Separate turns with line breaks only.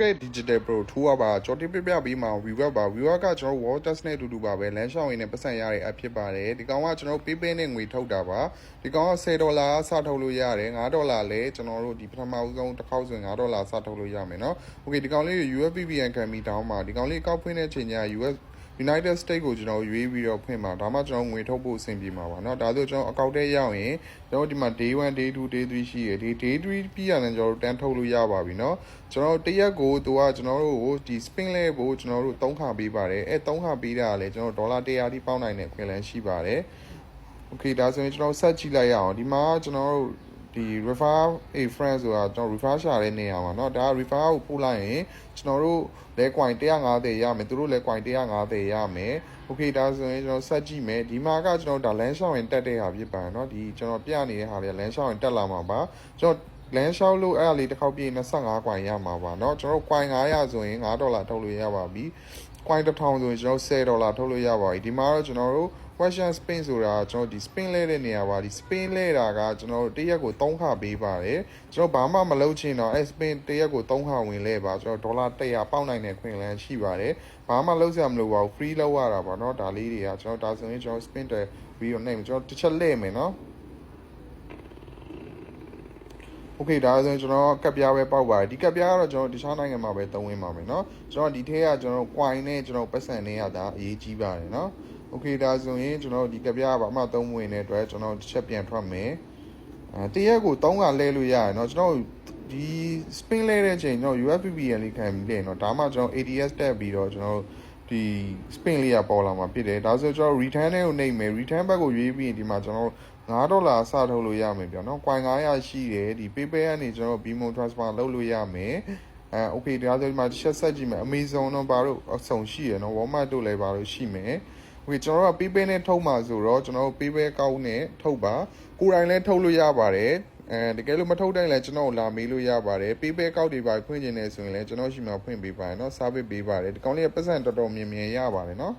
ကဲ Digital Pro ထိုးရပါကြော်တိပြပြပြီးမှ viewer ပါ viewer ကကျွန်တော် wall test နဲ့အတူတူပါပဲလမ်းရှောင်းရင်းနဲ့ပတ်စံရတဲ့ app ဖြစ်ပါတယ်ဒီကောင်ကကျွန်တော် PayPay နဲ့ငွေထုတ်တာပါဒီကောင်က10ဒေါ်လာစထုတ်လို့ရတယ်9ဒေါ်လာလဲကျွန်တော်တို့ဒီပထမဦးဆုံးတစ်ခေါက်ဆိုရင်9ဒေါ်လာစထုတ်လို့ရမယ်เนาะ Okay ဒီကောင်လေး USBBN ခံပြီးတောင်းပါဒီကောင်လေးကောက်ဖွင့်တဲ့အချိန်ကျ US United States ကိုကျွန်တော်ရွေးပြီးတော့ဖွင့်ပါဒါမှကျွန်တော်ငွေထုတ်ဖို့အဆင်ပြေမှာပါเนาะဒါဆိုကျွန်တော်အကောင့်ထဲရောက်ရင်ကျွန်တော်ဒီမှာ day 1 day 2 day 3ရှိရဒီ day 3ပြီးရတယ်ကျွန်တော်တို့တန်းထုတ်လို့ရပါပြီเนาะကျွန်တော်တရက်ကိုသူကကျွန်တော်တို့ကိုဒီ spin လဲဖို့ကျွန်တော်တို့3ခါပေးပါတယ်အဲ3ခါပေးတာကလည်းကျွန်တော်ဒေါ်လာ100တိပေါင်းနိုင်တဲ့ခွင့်လန်းရှိပါတယ် Okay ဒါဆိုရင်ကျွန်တော်ဆက်ကြည့်လိုက်ရအောင်ဒီမှာကျွန်တော်တို့ ဒီ refer a friend ဆိုတာကျွန်တော် refer ရှာတဲ့နေရာမှာเนาะဒါ refer ကိုပို့လိုက်ရင်ကျွန်တော်တို့လဲ coin 150ရမယ်သူတို့လဲ coin 150ရမယ် Okay ဒါဆိုရင်ကျွန်တော်ဆက်ကြည့်မယ်ဒီမှာကကျွန်တော်ဒါ land shot ရင်တက်တဲ့ဟာဖြစ်ပါတယ်เนาะဒီကျွန်တော်ပြနေတဲ့ဟာလေး land shot ရင်တက်လာမှာပါကျွန်တော် လမ်းလျှောက်လို့အဲ့ဒါလေးတစ်ခေါက်ပြည့်25 coin ရမှာပါเนาะကျွန်တော် coin 900ဆိုရင်5ဒေါ်လာထုတ်လို့ရပါပြီ coin 1000ဆိုရင်ကျွန်တော်10ဒေါ်လာထုတ်လို့ရပါပြီဒီမှာတော့ကျွန်တော်တို့ question spin ဆိုတာကျွန်တော်ဒီ spin လဲတဲ့နေရာပါဒီ spin လဲတာကကျွန်တော်တို့တစ်ရက်ကို3ခါပေးပါတယ်ကျွန်တော်ဘာမှမလုပ်ချင်တော့အဲ spin တစ်ရက်ကို3ခါဝင်လဲပါကျွန်တော်ဒေါ်လာ100ပေါက်နိုင်တဲ့ခွင့်လန်းရှိပါတယ်ဘာမှလုပ်စရာမလိုပါဘူး free လုပ်ရတာပါเนาะဒါလေးတွေကကျွန်တော်ဒါဆိုရင်ကျွန်တော် spin တဲ့ video name ကျွန်တော်တစ်ချက်လဲမယ်เนาะ โอเคဒါဆိုရင်ကျွန်တော်ကပ်ပြားပဲပေါက်ပါတယ်ဒီကပ်ပြားကတော့ကျွန်တော်တခြားနိုင်ငံမှာပဲသုံးဝင်ပါမယ်เนาะကျွန်တော်ဒီထဲကကျွန်တော် coin နဲ့ကျွန်တော်ပတ်စံနဲ့ရတာအရေးကြီးပါတယ်เนาะโอเคဒါဆိုရင်ကျွန်တော်ဒီကပ်ပြားကဘာမှသုံးဝင်တဲ့အတွက်ကျွန်တော်တစ်ချက်ပြန်ထွက်မယ်အဲတရက်ကို3ကလဲလို့ရတယ်เนาะကျွန်တော်ဒီ spin လဲတဲ့ချိန်ကျွန်တော် UFPB ရလေးခံပြီးလေเนาะဒါမှကျွန်တော် ADS တက်ပြီးတော့ကျွန်တော်ဒီ spin လေးကပေါ်လာမှာဖြစ်တယ်ဒါဆိုကျွန်တော် return နဲ့ကိုနှိပ်မယ် return ဘက်ကိုရွေးပြီးရင်ဒီမှာကျွန်တော် 9ဒေါ်လာအစထုတ်လို့ရမယ်ပြောနော်။ coin 900ရှိတယ်ဒီ PayPal ကနေကျွန်တော် BMO transfer လုပ်လို့ရမယ်။အဲ okay ဒါဆိုဒီမှာတစ်ချက်ဆက်ကြည့်မယ် Amazon တော့ဘာလို့အဆုံရှိရနော် Walmart တို့လည်းဘာလို့ရှိမယ်။ okay ကျွန်တော်တို့က PayPal နဲ့ထုတ်မှာဆိုတော့ကျွန်တော်တို့ PayPal ကောင်းနဲ့ထုတ်ပါကိုယ်တိုင်လည်းထုတ်လို့ရပါတယ်။အဲတကယ်လို့မထုတ်တိုင်းလည်းကျွန်တော်လာမေးလို့ရပါတယ် PayPal ကောက်တွေပါဖွင့်ကျင်နေဆိုရင်လည်းကျွန်တော်ရှိမှဖွင့်ပေးပါတယ်เนาะ service ပေးပါတယ်ဒီကောင်လေးကပတ်စံတော်တော်မြင်မြင်ရပါတယ်เนาะ